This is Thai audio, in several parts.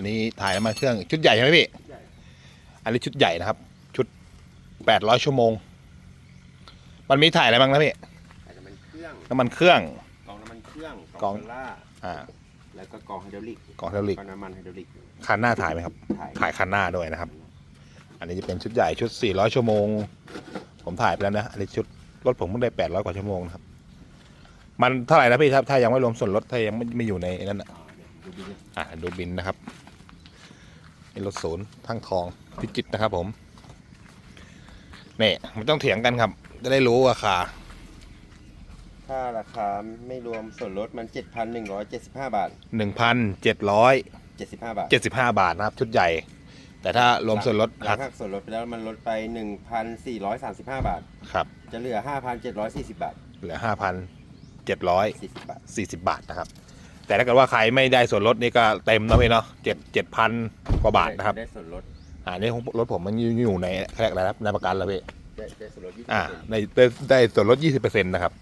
นนี้ถ่ายน้ำมันเครื่องชุดใหญ่ใช่ไหมพี่ใหญ่อันนี้ชุดใหญ่นะครับ ชุดแปดร้อยชั่วโมง มันมีถ่ายอะไรบ้างนะพี่ อาจจะเป็นเครื่องน้ำมันเครื่อง กองน้ำมันเครื่องกอง โซล่าอ่า แล้วก็กองไฮดรอลิกกองไฮดรอลิกก็น้ำมันไฮดรอลิกคันหน้าถ่ายไหมครับ ถ่ายถ่ายคันหน้าด้วยนะครับ อันนี้จะเป็นชุดใหญ่ชุด 400 ชั่วโมง ผมถ่ายไปแล้วนะ อันนี้ชุดรถผมเพิ่งได้ 800 กว่าชั่วโมงนะครับ มันเท่าไหร่นะพี่ถ้าถ้ายังไม่รวมส่วนลดถ้ายังไม่ไม่อยู่ในนั้นอะอ่าเดี๋ยวดูดิอะดูบินนะครับ นี่รถศูนย์ทั้งทองพิจิตรนะครับผมนี่มันต้องเถียงกันครับ จะได้รู้ราคาถ้าราคาไม่รวมส่วนลดมัน 7,175 บาท 1,775 75 บาทบาทนะครับ ชุดใหญ่ แต่ถ้ารวมส่วนลดหลัหังกหักส่วนลดไปแล้วมันลดไป 1,435 บาท ครับ จะเหลือ 5,740 บาท เหลือ 5,700 40 บาทสี่สิบบาทนะครับ แต่ถ้าเกิดว่าใครไม่ได้ส่วนลดนี่ก็เต็มนะพี่เนาะเจ็ดเจ็ดพัน กว่าบาทนะครับได้ส่วนลดอ่านี่ของรถผมมันอยู่ในแรกอะไรนะในประกันแล้วพี่ได้ได้ส่วนลดอ่า20%ได้ได้ได้ส่วนลดยี่สิบเปอร์เซ็นต์นะครับ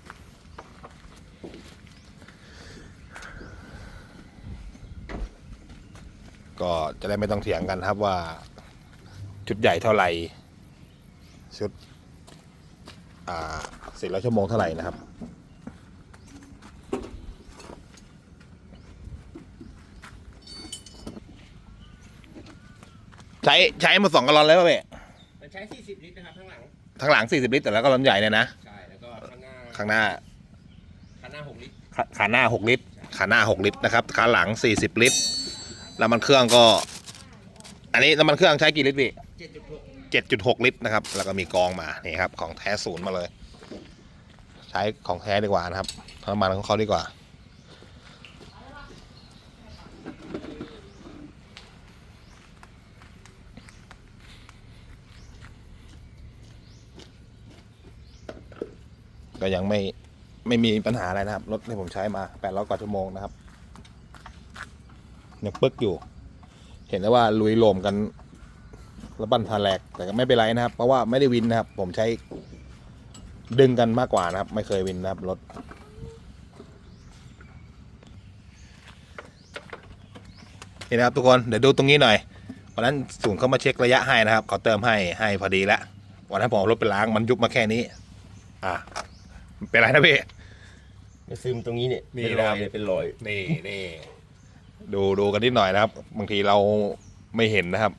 ก็จะได้ไม่ต้องเถียงกันครับว่า ชุดใหญ่เท่าไหร่ ชุด อ่าสี่ร้อยชั่วโมงเท่าไหร่นะครับ ใช้ใช้มาสองกะลอนแล้วป่ะพี่มันใช้ 40 ลิตรนะครับข้างหลัง ทั้งหลัง40ลิตรแต่แล้วก็ล้นใหญ่เนี่ยนะ ใช่ แล้วก็ข้างหน้า ข้างหน้า ข้างหน้า 6 ลิตร ขาขาหน้า6ลิตร ขาหน้า6ลิตรนะครับ ขาหลัง40ลิตร แล้วมันเครื่องก็ อันนี้น้ำมันเครื่องใช้กี่ลิตรพี่ 7.6 7.6 ลิตรนะครับ แล้วก็มีกองมา นี่ครับ ของแท้ศูนย์มาเลย ใช้ของแท้ดีกว่านะครับน้ำมันของเขาดีกว่า ก็ยังไม่ไม่มีปัญหาอะไรนะครับ รถที่ผมใช้มา800กว่าชั่วโมงนะครับยังปึ๊กอยู่ เห็นได้ว่าลุยโลมกันระบันทาแหลกแต่ก็ไม่เป็นไรนะครับ เพราะว่าไม่ได้วินนะครับ ผมใช้ดึงกันมากกว่านะครับ ไม่เคยวินนะครับรถนี่นะครับทุกคนเดี๋ยวดูตรงนี้หน่อยวันนั้นศูนย์เข้ามาเช็คระยะให้นะครับเขาเติมให้ให้พอดีแล้ววันนั้นผมรถไปล้างมันยุบมาแค่นี้ อะ เป็นไรนะพี่มันซึมตรงนี้เนี่ยนี่เป็นนะรครัอบยเลยเป็นรอย นี่นี่ดูดูกันนิดหน่อยนะครับ บางทีเราไม่เห็นนะครับ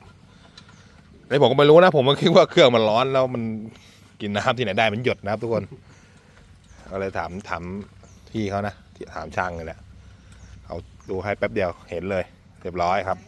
แล้วผมก็ไม่รู้นะ ผมก็คิดว่าเครื่องมันร้อนแล้วมันกินน้ำที่ไหนได้มันหยดนะครับ ทุกคนก็เลยถามถามพี่เขานะที่ถามช่างเลยแหละเขาดูให้แป๊บเดียวเห็นเลย เรียบร้อยครับ